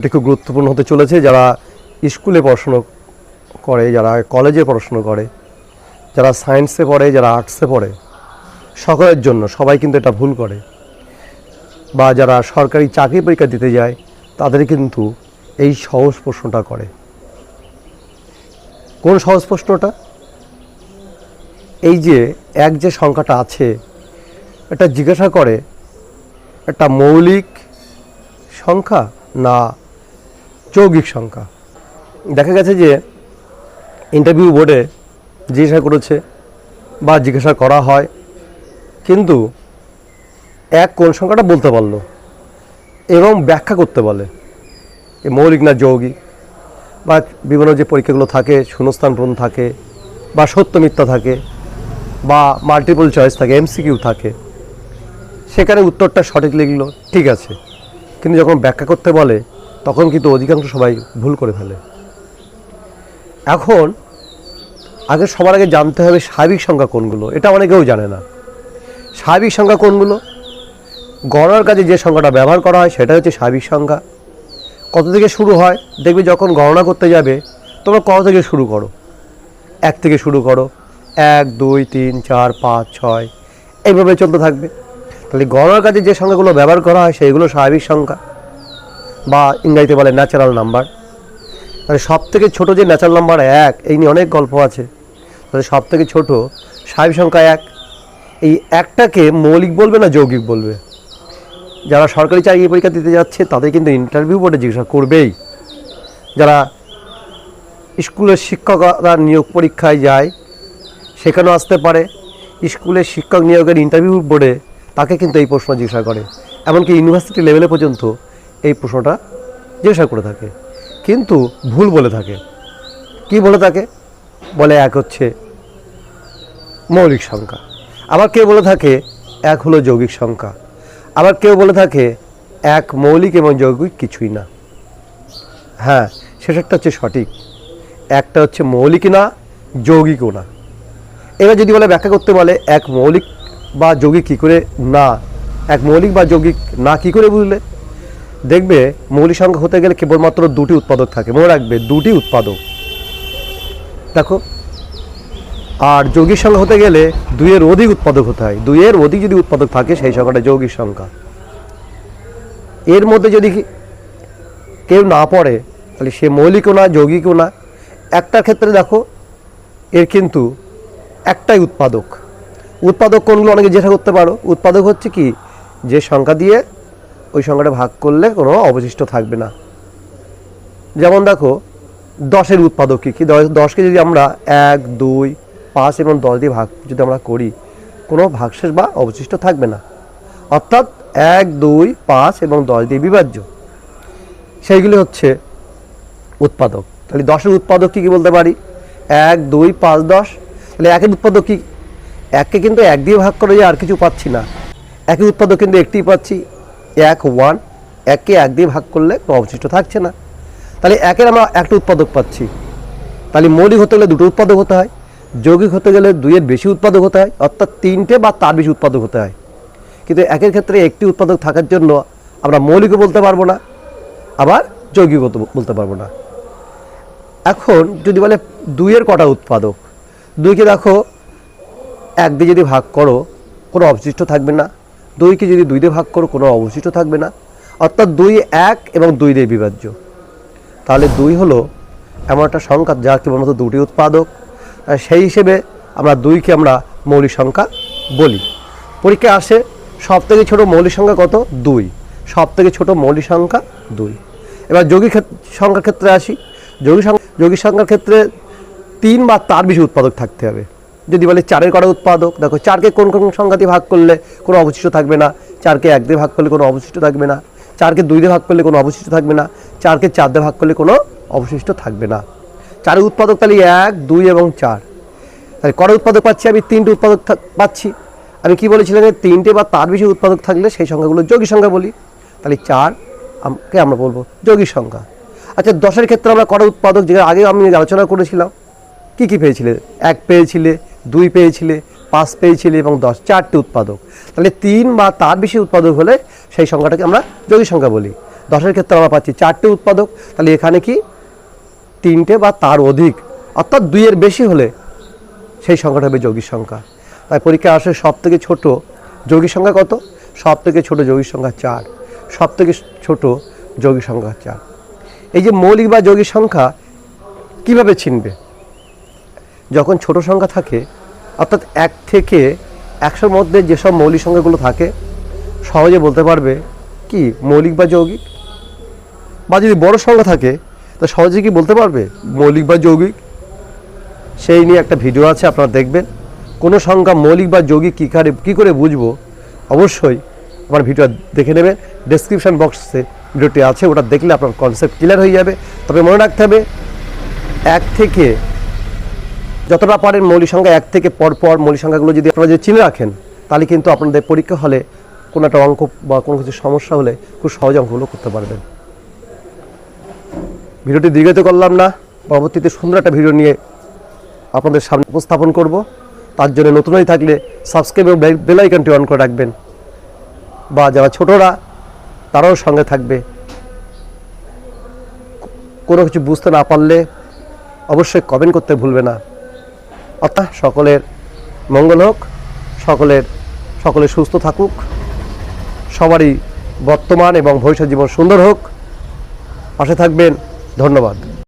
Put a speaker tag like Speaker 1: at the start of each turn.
Speaker 1: এটি খুব গুরুত্বপূর্ণ হতে চলেছে। যারা স্কুলে পড়াশুনো করে, যারা কলেজে পড়াশুনো করে, যারা সায়েন্সে পড়ে, যারা আর্টসে পড়ে, সকলের জন্য সবাই কিন্তু এটা ভুল করে। বা যারা সরকারি চাকরি পরীক্ষা দিতে যায়, তাদের কিন্তু এই সহজ প্রশ্নটা করে। কোন সহজ প্রশ্নটা? এই যে এক যে সংখ্যাটা আছে, এটা জিজ্ঞাসা করে একটা মৌলিক সংখ্যা না যৌগিক সংখ্যা। দেখা গেছে যে ইন্টারভিউ বোর্ডে জিজ্ঞাসা করেছে বা জিজ্ঞাসা করা হয়, কিন্তু এক কোন সংখ্যাটা বলতে পারল, এবং ব্যাখ্যা করতে বলে মৌলিক না যৌগিক, বা বিভিন্ন যে পরীক্ষাগুলো থাকে, শূন্যস্থান পূরণ থাকে, বা সত্য মিথ্যা থাকে, বা মাল্টিপল চয়েস থাকে এমসিকিউ থাকে, সেখানে উত্তরটা সঠিক লিখলো, ঠিক আছে। কিন্তু যখন ব্যাখ্যা করতে বলে তখন কিন্তু অধিকাংশ সবাই ভুল করে ফেলে। এখন আগে সবার আগে জানতে হবে স্বাভাবিক সংখ্যা কোনগুলো, এটা অনেকেও জানে না। স্বাভাবিক সংখ্যা কোনগুলো? গণনার কাজে যে সংখ্যাটা ব্যবহার করা হয় সেটা হচ্ছে স্বাভাবিক সংখ্যা। কত থেকে শুরু হয়? দেখবে যখন গণনা করতে যাবে, তোমরা কত থেকে শুরু করো? এক থেকে শুরু করো। এক, দুই, তিন, চার, পাঁচ, ছয়, এইভাবে চলতে থাকবে। তাহলে গণনার কাজে যে সংখ্যাগুলো ব্যবহার করা হয় সেইগুলো স্বাভাবিক সংখ্যা। বা ইংরাজিতে বলে ন্যাচারাল নাম্বার তাহলে সব থেকে ছোটো যে ন্যাচারাল নাম্বার এক, এই নিয়ে অনেক গল্প আছে। তাহলে সব থেকে ছোটো স্বাভাবিক সংখ্যা এক। এই একটাকে মৌলিক বলবে না যৌগিক বলবে? যারা সরকারি চাকরি পরীক্ষা দিতে যাচ্ছে, তাদের কিন্তু ইন্টারভিউ বোর্ডে জিজ্ঞাসা করবেই। যারা স্কুলের শিক্ষকরা নিয়োগ পরীক্ষায় যায়, সেখানেও আসতে পারে। স্কুলের শিক্ষক নিয়োগের ইন্টারভিউ বোর্ডে তাকে কিন্তু এই প্রশ্ন জিজ্ঞাসা করে। এমনকি ইউনিভার্সিটি লেভেলে পর্যন্ত এই প্রশ্নটা জিজ্ঞাসা করে থাকে। কিন্তু ভুল বলে থাকে। কি বলে থাকে বলে এক হচ্ছে মৌলিক সংখ্যা। আবার কেউ বলে থাকে? এক হলো যৌগিক সংখ্যা। আবার কেউ বলে থাকে, এক মৌলিক এবং যৌগিক কিছুই না। হ্যাঁ সেটা হচ্ছে সঠিক। একটা হচ্ছে মৌলিক না, যৌগিকও না। এবার যদি বলে ব্যাখ্যা করতে বলে, এক মৌলিক বা যৌগিক কী করে না? এক মৌলিক বা যৌগিক না কী করে বুঝলে? দেখবে মৌলিক সংখ্যা হতে গেলে কেবলমাত্র দুটি উৎপাদক থাকে। মনে রাখবে, দুটি উৎপাদক। দেখো, আর যৌগিক সংখ্যা হতে গেলে দুইয়ের অধিক উৎপাদক হতে হয়। দুইয়ের অধিক যদি উৎপাদক থাকে, সেই সংখ্যাটা যৌগিক সংখ্যা। এর মধ্যে যদি কেউ না পড়ে, তাহলে সে মৌলিকও না, যৌগিকও না। একটার ক্ষেত্রে দেখো, এর কিন্তু একটাই উৎপাদক। উৎপাদক কোনগুলো? অনেকে যেটা করতে পারো। উৎপাদক হচ্ছে কি? যে সংখ্যা দিয়ে ওই সংখ্যাটা ভাগ করলে কোনো অবশিষ্ট থাকবে না। যেমন দেখো, দশের উৎপাদক কী? কী দশ- দশকে যদি আমরা এক, দুই, পাঁচ এবং দশ দিয়ে ভাগ যদি আমরা করি, কোনো ভাগশেষ বা অবশিষ্ট থাকবে না। অর্থাৎ এক, দুই, পাঁচ এবং দশ দিয়ে বিভাজ্য। সেইগুলি হচ্ছে উৎপাদক। তাহলে দশের উৎপাদক কী কী বলতে পারি? এক, দুই, পাঁচ, দশ। তাহলে একের উৎপাদক কী? এককে কিন্তু এক দিয়ে ভাগ করে যে আর কিছু পাচ্ছি না। একই উৎপাদক কিন্তু একটিই পাচ্ছি। এক, ওয়ান এককে এক দিয়ে ভাগ করলে কোনো অবশিষ্ট থাকছে না। তাহলে একের আমরা একটা উৎপাদক পাচ্ছি। তাহলে মৌলিক হতে গেলে দুটো উৎপাদক হতে হয়, যৌগিক হতে গেলে দুইয়ের বেশি উৎপাদক হতে হয়, অর্থাৎ তিনটে বা তার বেশি উৎপাদক হতে হয়। কিন্তু একের ক্ষেত্রে একটি উৎপাদক থাকার জন্য আমরা মৌলিকও বলতে পারব না, আবার যৌগিক বলতে পারব না। এখন যদি বলে দুইয়ের কটা উৎপাদক, দুইকে দেখো, এক দিয়ে যদি ভাগ করো, কোনো অবশিষ্ট থাকবে না। দুইকে যদি দুই দিয়ে ভাগ করো, কোনো অবশিষ্ট থাকবে না। অর্থাৎ দুই এক এবং দুই দিয়ে বিভাজ্য। তাহলে দুই হলো এমন একটা সংখ্যা যা কেবলমাত্র দুটি উৎপাদক। সেই হিসেবে আমরা দুইকে আমরা মৌলিক সংখ্যা বলি। পরীক্ষায় আসে সব থেকে ছোটো মৌলিক সংখ্যা কত? দুই। সব থেকে ছোটো মৌলিক সংখ্যা দুই। এবার ক্ষেত- সংখ্যার ক্ষেত্রে আসি। যৌগিক সংখ্যা, যৌগিক সংখ্যার ক্ষেত্রে তিন বা তার বেশি উৎপাদক থাকতে হবে। যদি বলে চারের কটা উৎপাদক, দেখো চারকে কোন কোন সংখ্যা দিয়ে ভাগ করলে কোনো অবশিষ্ট থাকবে না। চারকে এক দিয়ে ভাগ করলে কোনো অবশিষ্ট থাকবে না। চারকে দুই দিয়ে ভাগ করলে কোনো অবশিষ্ট থাকবে না। চারকে চার দিয়ে ভাগ করলে কোনো অবশিষ্ট থাকবে না। চারের উৎপাদক তাহলে এক, দুই এবং চার। তাহলে কটা উৎপাদক পাচ্ছি আমি? তিনটে উৎপাদক পাচ্ছি। আমি কি বলেছিলাম যে তিনটে বা তার বেশি উৎপাদক থাকলে সেই সংখ্যাগুলো যোগী সংখ্যা বলি। তাহলে চার আমকে আমরা বলব যোগী সংখ্যা। আচ্ছা দশের ক্ষেত্রে আমরা কটা উৎপাদক যেটা আগে আমি আলোচনা করেছিলাম, কি কি পেয়েছিলে? এক পেয়েছিলে দুই পেয়েছিলে, পাঁচ পেয়েছিলে এবং দশ, চারটি উৎপাদক। তাহলে তিন বা তার বেশি উৎপাদক হলে সেই সংখ্যাটাকে আমরা যৌগিক সংখ্যা বলি। দশের ক্ষেত্রে আমরা পাচ্ছি চারটে উৎপাদক, তাহলে এখানে কি? তিনটে বা তার অধিক, অর্থাৎ দুইয়ের বেশি হলে সেই সংখ্যাটা হবে যৌগিক সংখ্যা। তাই পরীক্ষায় আসে সব থেকে ছোট যৌগিক সংখ্যা কত? সব থেকে ছোট যৌগিক সংখ্যা চার সব থেকে ছোট যৌগিক সংখ্যা চার। এই যে মৌলিক বা যৌগিক সংখ্যা কীভাবে চিনবে যখন ছোট সংখ্যা থাকে, অর্থাৎ এক থেকে একশোর মধ্যে যেসব মৌলিক সংখ্যাগুলো থাকে, সহজে বলতে পারবে কি মৌলিক বা যৌগিক? বা যদি বড় সংখ্যা থাকে, তা সহজে কি বলতে পারবে মৌলিক বা যৌগিক? সেই নিয়ে একটা ভিডিও আছে, আপনারা দেখবেন। কোনো সংখ্যা মৌলিক বা যৌগিক কী করে কী করে বুঝব? অবশ্যই আমার ভিডিও দেখে নেবেন। ডেসক্রিপশন বক্সে ভিডিওটি আছে, ওটা দেখলে আপনার কনসেপ্ট ক্লিয়ার হয়ে যাবে। তবে মনে রাখতে হবে, এক থেকে যতটা পারেন মৌলিক সংখ্যা এক থেকে পর পর মৌলিক সংখ্যাগুলো যদি আপনারা যদি চিনে রাখেন, তাহলে কিন্তু আপনাদের পরীক্ষা হলে কোনো একটা অঙ্ক বা কোনো কিছু সমস্যা হলে খুব সহজে অঙ্কগুলো করতে পারবেন। ভিডিওটি দীর্ঘিত করলাম না, পরবর্তীতে সুন্দর একটা ভিডিও নিয়ে আপনাদের সামনে উপস্থাপন করব। তার জন্য নতুন হয়ে থাকলে সাবস্ক্রাইব এবং বেল আইকনটি অন করে রাখবেন বা যারা ছোটরা, তারাও সঙ্গে থাকবে। কোনো কিছু বুঝতে না পারলে অবশ্যই কমেন্ট করতে ভুলবে না। অর্থাৎ সকলের মঙ্গল হোক, সকলের, সকলে সুস্থ থাকুক, সবারই বর্তমান এবং ভবিষ্যৎ জীবন সুন্দর হোক। পাশে থাকবেন, ধন্যবাদ।